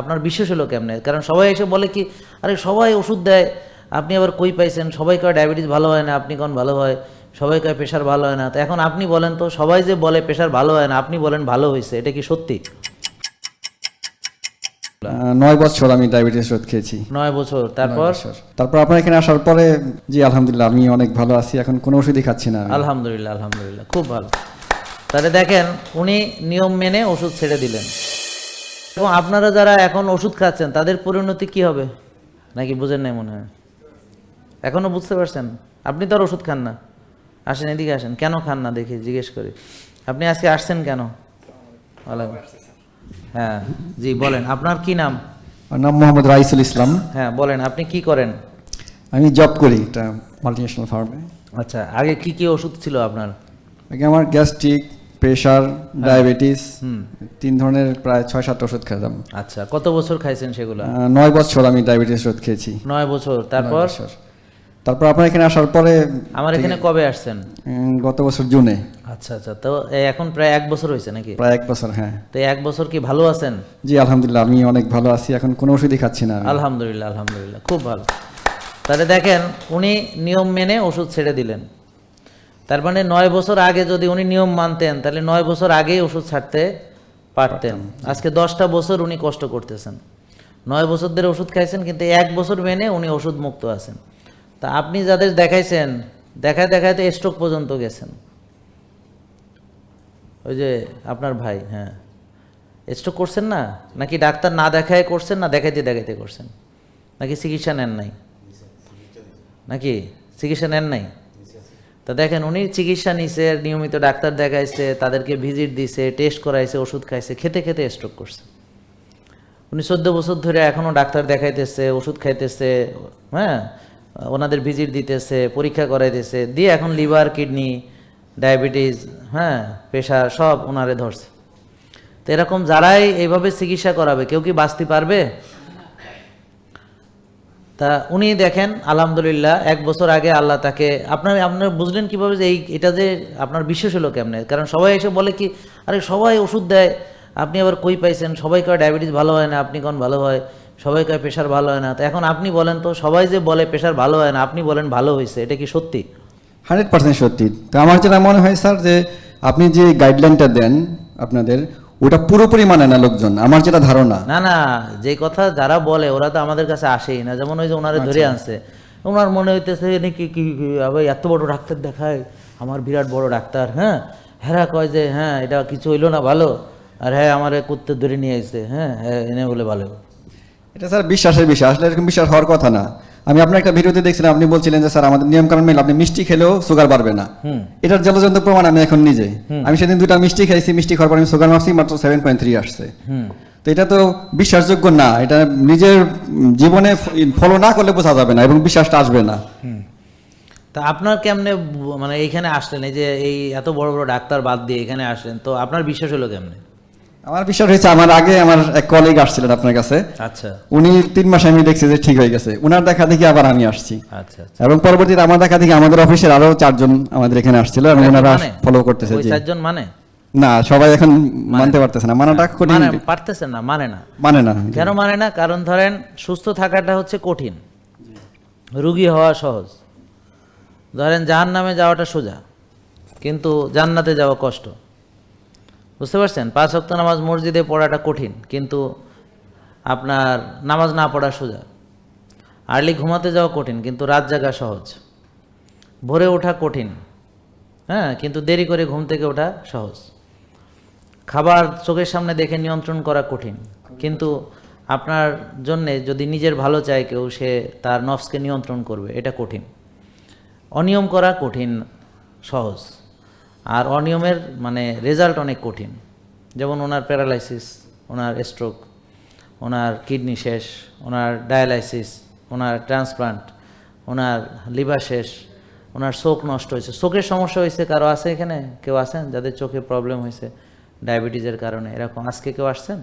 আপনার বিশেষ হলো কেমনে? কারণ সবাই এসে বলে কি আরে সবাই ওষুধ দেয় আপনি আবার কই পাইছেন? সবাই কয় ডায়াবেটিস ভালো হয় না আপনি কোন ভালো হয়? সবাই কয় প্রেশার ভালো হয় না। তো এখন আপনি বলেন তো সবাই যে বলে প্রেশার ভালো হয় না আপনি বলেন ভালো হয়েছে এটা কি সত্যি? নয় বছর আমি ডায়াবেটিস ওষুধ খেয়েছি। নয় বছর তারপর? তারপর আপনার এখানে আসার পরে জি আলহামদুলিল্লাহ আমি অনেক ভালো আছি এখন কোনো ওষুধই খাচ্ছি না আলহামদুলিল্লাহ আলহামদুলিল্লাহ খুব ভালো। তাহলে দেখেন উনি নিয়ম মেনে ওষুধ ছেড়ে দিলেন। এবং আপনারা যারা এখন ওষুধ খাচ্ছেন তাদের পরিণতি কি হবে? নাকি বুঝেন নাই মনে হয়? এখনও বুঝতে পারছেন? আপনি তো আর ওষুধ খান না। আসেন এদিকে আসেন। কেন খান না দেখি জিজ্ঞেস করি। আপনি আজকে আসছেন কেন। হ্যাঁ জি বলেন। আপনার কি নাম? নাম মোহাম্মদ রাইসুল ইসলাম। হ্যাঁ বলেন আপনি কি করেন? আমি জব করি একটা মাল্টিনেশনাল ফার্মে আচ্ছা আগে কি কি ওষুধ ছিল আপনার? আগে আমার গ্যাস্ট্রিক প্রেশার ডায়াবেটিস তিন ধরনের প্রায় ছয় সাত ওষুধ খেতাম আচ্ছা কত বছর খাইছেন সেগুলো? নয় বছর আমি ডায়াবেটিস ওষুধ খেয়েছি। নয় বছর। তারপর? তারপর আপনার এখানে আসার পরে আমার এখানে কবে আসছেন? গত বছর জুনে। আচ্ছা আচ্ছা। তো এখন প্রায় এক বছর হয়েছে নাকি? প্রায় এক বছর হ্যাঁ। তো এক বছর কি ভালো আছেন? জি আলহামদুলিল্লাহ আমি অনেক ভালো আছি। এখন কোনো ওষুধই খাচ্ছি না আলহামদুলিল্লাহ আলহামদুলিল্লাহ। খুব ভালো। তাহলে দেখেন উনি নিয়ম মেনে ওষুধ ছেড়ে দিলেন। তার মানে নয় বছর আগে যদি উনি নিয়ম মানতেন তাহলে নয় বছর আগেই ওষুধ ছাড়তে পারতেন। আজকে দশটা বছর উনি কষ্ট করতেছেন। নয় বছর ধরে ওষুধ খাইছেন কিন্তু এক বছর মেনে উনি ওষুধ মুক্ত আছেন। তা আপনি যাদের দেখাইছেন দেখায় দেখায় তো স্ট্রোক পর্যন্ত গেছেন। ওই যে আপনার ভাই হ্যাঁ। স্ট্রোক করছেন না? নাকি ডাক্তার না দেখায় করছেন না দেখাইতে দেখাইতে করছেন? নাকি চিকিৎসা নেন নাই? নাকি চিকিৎসা নেন নাই? তা দেখেন, উনি চিকিৎসা নিছে, নিয়মিত ডাক্তার দেখাইছে, তাদেরকে ভিজিট দিছে টেস্ট করাইছে, ওষুধ খাইছে, খেতে খেতে স্ট্রোক করছে। উনি চোদ্দ বছর ধরে এখনও ডাক্তার দেখাইতেছে, ওষুধ খাইতেছে হ্যাঁ ওনাদের ভিজিট দিতেছে, পরীক্ষা করাইতেছে, দিয়ে এখন লিভার কিডনি ডায়াবেটিস হ্যাঁ প্রেশার সব ওনারে ধরছে। তো এরকম যারাই এইভাবে চিকিৎসা করাবে, কেউ কি বাঁচতে পারবে? তা উনি দেখেন, আলহামদুলিল্লাহ, এক বছর আগে আল্লাহ তাকে, আপনার আপনার বুঝলেন কীভাবে যে এই, এটা যে আপনার বিশ্বাস হলো কেমনে? কারণ সবাই এসে বলে কি, আরে সবাই ওষুধ দেয়, আপনি আবার কই পাইছেন? সবাই কয় ডায়াবেটিস ভালো হয় না, আপনি কোন ভালো হয়? সবাই কয় প্রেশার ভালো হয় না। তো এখন আপনি বলেন তো, সবাই যে বলে প্রেশার ভালো হয় না, আপনি বলেন ভালো হয়েছে এটা কি সত্যি? হান্ড্রেড পার্সেন্ট সত্যি। তো আমার যেটা মনে হয় স্যার যে, আপনি যে গাইডলাইনটা দেন আপনাদের ওটা পুরোপুরি মানে না লোকজন আমার যেটা ধারণা। না না যে কথা যারা বলে ওরা তো আমাদের কাছে আসেই না। যেমন ওই যে ওনারে ধরে আনছে। ওনার মনে হইতেছে নাকি কি আবার এত বড় ডাক্তার দেখায় আমার বিরাট বড় ডাক্তার হ্যাঁ? হেরা কয় যে হ্যাঁ এটা কিছু হইল না ভালো। আর হ্যাঁ আমার কুত্তে ধরে নিয়ে আসছে হ্যাঁ হ্যাঁ এনে বলে ভালো। এটা স্যার বিশ্বাসের বিষয় আসলে এরকম বিশ্বাস হওয়ার কথা না। আমি আপনার একটা ভিডিওতে দেখছিলাম আপনি বলছিলেন যে স্যার আমাদের নিয়ম কানুন মেলে আপনি মিষ্টি খেলেও সুগার বাড়বে না। এটার জলজন্ত প্রমাণ আমি এখন নিজে। আমি সেদিন দুটা মিষ্টি খাইছি মিষ্টি খাওয়ার পর আমি সুগার মাপছি মাত্র সেভেন পয়েন্ট থ্রি আসছে। তো এটা তো বিশ্বাসযোগ্য না এটা নিজের জীবনে ফলো না করলে বোঝা যাবে না এবং বিশ্বাসটা আসবে না। তা আপনার কেমনে মানে এইখানে আসলেন এই যে এই এত বড় বড় ডাক্তার বাদ দিয়ে এখানে আসলেন তো আপনার বিশ্বাস হলো কেমনে? আমার বিশ্বাস হয়েছে আমার আগে আমার এক কলিগ আসছিলেন আপনার কাছে। আচ্ছা। উনি তিন মাসে আমি দেখছি যে ঠিক হয়ে গেছে। উনার দেখা দেখি আবার আমি আসছি। আচ্ছা আচ্ছা। এবং পরবর্তীতে আমার দেখা দেখি আমাদের অফিসের আরও চারজন আমাদের এখানে আসছিল এবং ওনারা মানে? ফলো করতেছে ওই জি। চারজন মানে? না সবাই এখন মানতে পারতেছে না। মানাটা কঠিন। মানে পারতেছেন না মানে না। মানে না কেন মানে না? কারণ ধরেন সুস্থ থাকাটা হচ্ছে কঠিন। রুগী হওয়া সহজ। ধরেন জাহান নামে যাওয়াটা সোজা। কিন্তু জান্নাতে যাওয়া কষ্ট। বুঝতে পারছেন? পাঁচ ওয়াক্ত নামাজ মসজিদে পড়াটা কঠিন, কিন্তু আপনার নামাজ না পড়া সোজা। আর্লি ঘুমাতে যাওয়া কঠিন, কিন্তু রাত জাগা সহজ। ভোরে ওঠা কঠিন হ্যাঁ কিন্তু দেরি করে ঘুম থেকে ওঠা সহজ। খাবার চোখের সামনে দেখে নিয়ন্ত্রণ করা কঠিন, কিন্তু আপনার জন্যে যদি নিজের ভালো চায় কেউ, সে তার নফসকে নিয়ন্ত্রণ করবে, এটা কঠিন। অনিয়ম করা কঠিন, সহজ। আর অনিয়মের মানে রেজাল্ট অনেক কঠিন। যেমন ওনার প্যারালাইসিস ওনার স্ট্রোক ওনার কিডনি শেষ ওনার ডায়ালাইসিস ওনার ট্রান্সপ্লান্ট ওনার লিভার শেষ ওনার চোখ নষ্ট হয়েছে। চোখের সমস্যা হয়েছে কারও আছে এখানে? কেউ আছেন? যাদের চোখে প্রবলেম হয়েছে ডায়াবেটিসের কারণে। এরকম আজকে কেউ আসছেন?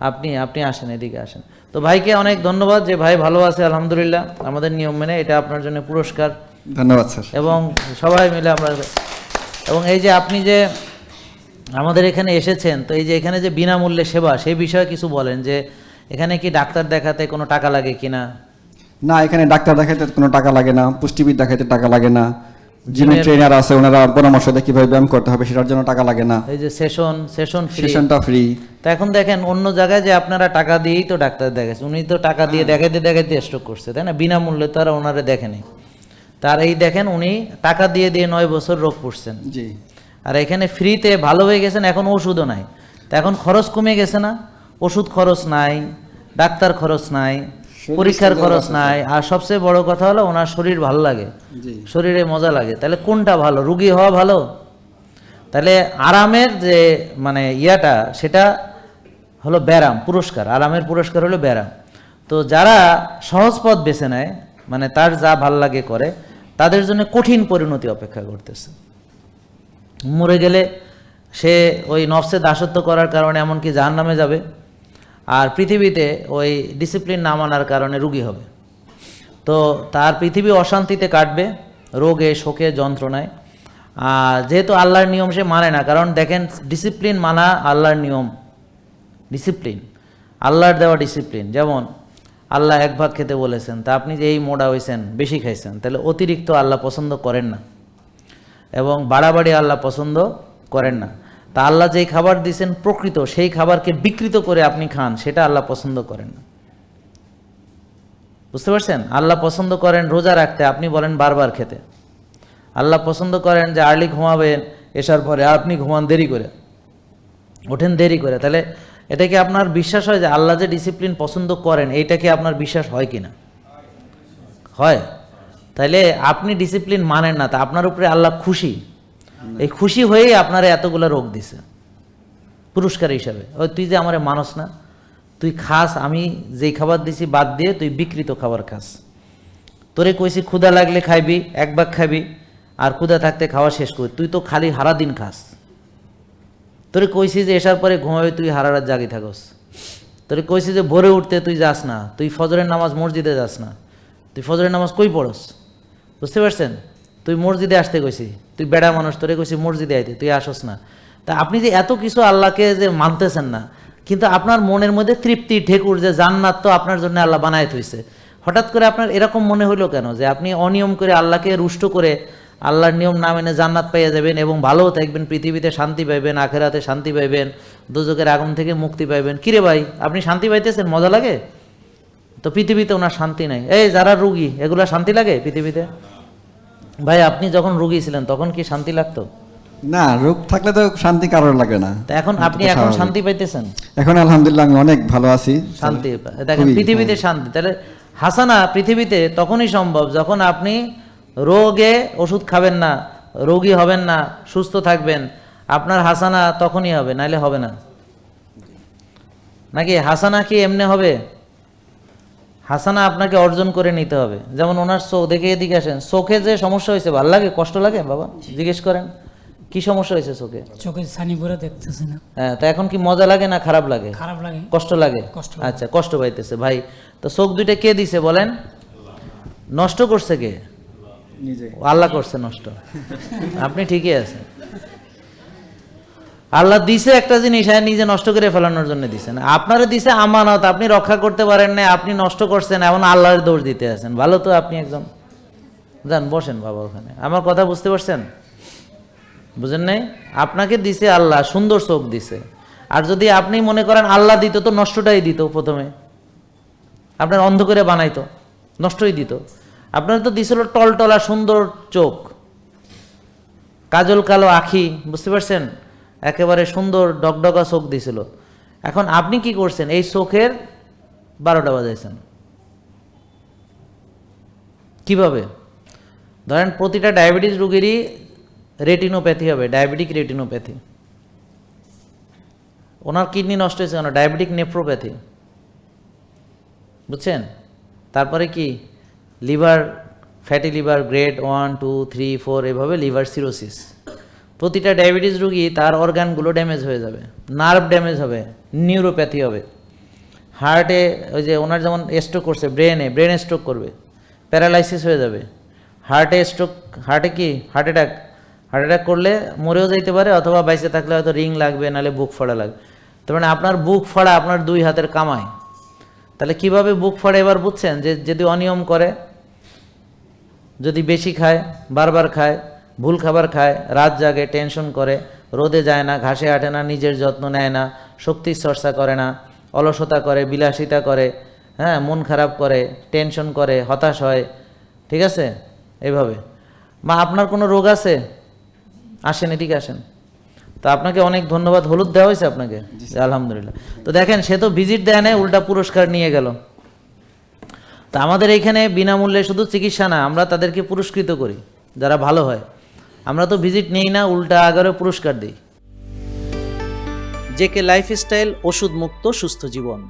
আপনি আপনি আসেন এদিকে আসেন। তো ভাইকে অনেক ধন্যবাদ যে ভাই ভালো আছে আলহামদুলিল্লাহ। আমাদের নিয়ম মেনে এটা আপনার জন্য পুরস্কার। ধন্যবাদ স্যার। এবং সবাই মিলে আমরা এবং এই যে আপনি যে আমাদের এখানে এসেছেন তো এই যে এখানে যে বিনামূল্যে সেবা সেই বিষয়ে কিছু বলেন যে এখানে কি ডাক্তার দেখাতে কোনো টাকা লাগে কিনা? না এখানে ডাক্তার দেখাইতে কোনো টাকা লাগে না পুষ্টিবিদ দেখাইতে টাকা লাগে না জিমের- ট্রেনার আছে ওনারা পরামর্শ দেয় কীভাবে ব্যায়াম করতে হবে সেটার জন্য টাকা লাগে না। এই যে সেশন সেশন ফ্রি সেশনটা ফ্রি তো এখন দেখেন অন্য জায়গায় যে আপনারা টাকা দিয়েই তো ডাক্তার দেখাচ্ছে উনি তো টাকা দিয়ে দেখাইতে দেখাইতে স্ট্রোক করছে তাই না? বিনামূল্যে তো আর ওনারে দেখেনি। তার এই দেখেন উনি টাকা দিয়ে দিয়ে নয় বছর রোগ পড়ছেন জি। আর এখানে ফ্রিতে ভালো হয়ে গেছেন এখন ওষুধও নাই। তা এখন খরচ কমে গেছে না? ওষুধ খরচ নাই ডাক্তার খরচ নাই পরীক্ষার খরচ নাই। আর সবচেয়ে বড় কথা হলো ওনার শরীর ভালো লাগে। শরীরে মজা লাগে। তাহলে কোনটা ভালো? রুগী হওয়া ভালো? তাহলে আরামের যে মানে ইয়াটা সেটা হলো ব্যারাম পুরস্কার। আরামের পুরস্কার হলো ব্যারাম তো যারা সহজ পথ বেছে নেয় মানে তার যা ভালো লাগে করে তাদের জন্য কঠিন পরিণতি অপেক্ষা করতেছে। মরে গেলে সে ওই নফসে দাসত্ব করার কারণে এমনকি জাহান নামে যাবে আর পৃথিবীতে ওই ডিসিপ্লিন না মানার কারণে রুগী হবে। তো তার পৃথিবী অশান্তিতে কাটবে, রোগে, শোকে, যন্ত্রণায়। আর যেহেতু আল্লাহর নিয়ম সে মানে না, কারণ দেখেন ডিসিপ্লিন মানা আল্লাহর নিয়ম। ডিসিপ্লিন আল্লাহর দেওয়া ডিসিপ্লিন যেমন আল্লাহ এক ভাগ খেতে বলেছেন, তা আপনি যে এই মোড়া হয়েছেন বেশি খাইছেন, তাহলে অতিরিক্ত আল্লাহ পছন্দ করেন না। এবং বাড়াবাড়ি আল্লাহ পছন্দ করেন না। তা আল্লাহ যেই খাবার দিয়েছেন প্রকৃত, সেই খাবারকে বিকৃত করে আপনি খান, সেটা আল্লাহ পছন্দ করেন না। বুঝতে পারছেন? আল্লাহ পছন্দ করেন রোজা রাখতে, আপনি বলেন বারবার খেতে। আল্লাহ পছন্দ করেন যে আর্লি ঘুমাবেন, এসার পরে আপনি ঘুমান দেরি করে। ওঠেন দেরি করে, তাহলে এটা কি আপনার বিশ্বাস হয় যে আল্লাহ যে ডিসিপ্লিন পছন্দ করেন, এইটা কি আপনার বিশ্বাস হয় কি না হয়। তাইলে আপনি ডিসিপ্লিন মানেন না, তা আপনার উপরে আল্লাহ খুশি। এই খুশি হয়েই আপনার এতগুলো রোগ দিছে। পুরস্কার হিসাবে। ওই তুই যে আমারে মানস না, তুই খাস, আমি যেই খাবার দিছি বাদ দিয়ে তুই বিকৃত খাবার খাস। তোরে কইছি ক্ষুদা লাগলে খাইবি, এক ভাগ খাবি আর ক্ষুদা থাকতে খাওয়া শেষ করি। তুই তো খালি হারা দিন খাস। তোরে কইছি যে এসার পরে ঘুমাবে, তুই হারা রাত জাগি থাকস। তোরে কইছি যে ভোরে উঠতে তুই যাস না, তুই ফজরের নামাজ মসজিদে যাস না। তুই ফজরের নামাজ কই পড়স? বুঝতে পারছেন? তুই মসজিদে আসতে কইছি, তুই বেড়া মানুষ, তোরে কইছি মসজিদে আইতে, তুই আসস না। তা আপনি যে এত কিছু আল্লাহকে যে মানতেছেন না, কিন্তু আপনার মনের মধ্যে তৃপ্তি, ঠেকুর যে জান্নাত তো আপনার জন্য আল্লাহ বানায় থইছে। হঠাৎ করে আপনার এরকম মনে হইল কেন, যে আপনি অনিয়ম করে আল্লাহকে রুষ্ট করে আল্লাহর নিয়ম না মেনে জান্নাত পাইয়া যাবেন এবং ভালোও থাকবেন পৃথিবীতে শান্তি পাইবেন আখেরাতে শান্তি পাইবেন দুজকের আগুন থেকে মুক্তি পাইবেন। কিরে ভাই আপনি শান্তি পাইতেছেন? মজা লাগে? তো পৃথিবীতে ওনার শান্তি নাই। এই যারা রুগী এগুলা শান্তি লাগে পৃথিবীতে? ভাই আপনি যখন রুগী ছিলেন তখন কি শান্তি লাগতো? না রোগ থাকলে তো শান্তি কারোর লাগে না। এখন আপনি এখন শান্তি পাইতেছেন? এখন আলহামদুলিল্লাহ আমি অনেক ভালো আছি। শান্তি দেখেন পৃথিবীতে। শান্তি। তাহলে হাসানা পৃথিবীতে তখনই সম্ভব যখন আপনি রোগে ওষুধ খাবেন না রোগী হবেন না সুস্থ থাকবেন। আপনার হাসানা তখনই হবে নাইলে হবে না। নাকি হাসানা কি এমনি হবে? হাসানা আপনাকে অর্জন করে নিতে হবে। যেমন ওনার চোখ দেখে এদিকে আসেন। চোখে যে সমস্যা হয়েছে ভালো লাগে? কষ্ট লাগে বাবা? জিজ্ঞেস করেন। কি সমস্যা হয়েছে চোখে? চোখে ছানি পরে দেখতেছে না। হ্যাঁ তা এখন কি মজা লাগে না খারাপ লাগে? খারাপ লাগে? কষ্ট লাগে। আচ্ছা কষ্ট পাইতেছে। ভাই তো চোখ দুইটা কে দিছে বলেন? নষ্ট করছে কে? আল্লাহ করছে নষ্ট। আপনি ঠিকই আছেন। আল্লাহ দিছে একটা জিনিস আর নিজে নষ্ট করে ফেলানোর জন্য দিছেন আপনারে দিছে আমানত, আপনি রক্ষা করতে পারেন না আপনি নষ্ট করছেন, এমন আল্লাহর দোষ দিতে আছেন। ভালো তো আপনি একদম। যান, বসেন বাবা ওখানে। আমার কথা বুঝতে পারছেন? বুঝেন নাই? আপনাকে দিছে আল্লাহ, সুন্দর চোখ দিছে। আর যদি আপনি মনে করেন আল্লাহ দিত, তো নষ্টটাই দিত প্রথমে। আপনার অন্ধ করে বানাইতো, নষ্টই দিত। আপনার তো দিছিল টলটলা সুন্দর চোখ। কাজল কালো আখি, বুঝতে পারছেন? একেবারে সুন্দর ডগডগা চোখ দিছিল। এখন আপনি কি করছেন? এই চোখের বারোটা বাজাইছেন। কীভাবে? ধরেন প্রতিটা ডায়াবেটিস রুগীরই রেটিনোপ্যাথি হবে ডায়াবেটিক রেটিনোপ্যাথি ওনার কিডনি নষ্ট হয়েছে কেন? ডায়াবেটিক নেফ্রোপ্যাথি বুঝছেন? তারপরে কি? Liver, fatty liver grade one, two, three, four, এভাবে লিভার সিরোসিস। প্রতিটা ডায়াবেটিস রুগী তার অর্গানগুলো ড্যামেজ হয়ে যাবে, নার্ভ ড্যামেজ হবে, নিউরোপ্যাথি হবে। হার্টে ওই যে ওনার যেমন স্ট্রোক করছে, ব্রেনে ব্রেনে স্ট্রোক করবে, প্যারালাইসিস হয়ে যাবে। হার্টে স্ট্রোক হার্টে কি? Heart attack. হার্ট অ্যাটাক করলে মরেও যাইতে পারে অথবা বাইসে থাকলে হয়তো রিং লাগবে, নাহলে বুক ফাড়া লাগবে। তার মানে আপনার বুক ফাড়া আপনার দুই হাতের কামায় তাহলে কীভাবে বুক ফাড়ে এবার বুঝছেন যে যদি অনিয়ম করে যদি বেশি খায় বারবার খায় ভুল খাবার খায় রাত জাগে টেনশন করে রোদে যায় না ঘাসে হাঁটে না নিজের যত্ন নেয় না শক্তির চর্চা করে না অলসতা করে বিলাসিতা করে হ্যাঁ মন খারাপ করে টেনশন করে হতাশ হয় ঠিক আছে? এইভাবে মা আপনার কোনো রোগ আছে? আসেন এদিকে আসেন। তো আপনাকে অনেক ধন্যবাদ। হলুদ দেওয়া হয়েছে আপনাকে? আলহামদুলিল্লাহ। তো দেখেন সে তো ভিজিট দেয় না উল্টা পুরস্কার নিয়ে গেল। তা আমাদের এইখানে বিনামূল্যে শুধু চিকিৎসা না, আমরা তাদেরকে পুরস্কৃত করি, যারা ভালো হয়। আমরা তো ভিজিট নেই না, উল্টা আগারে পুরস্কার দিই। জেকে লাইফস্টাইল ওষুধ মুক্ত সুস্থ জীবন।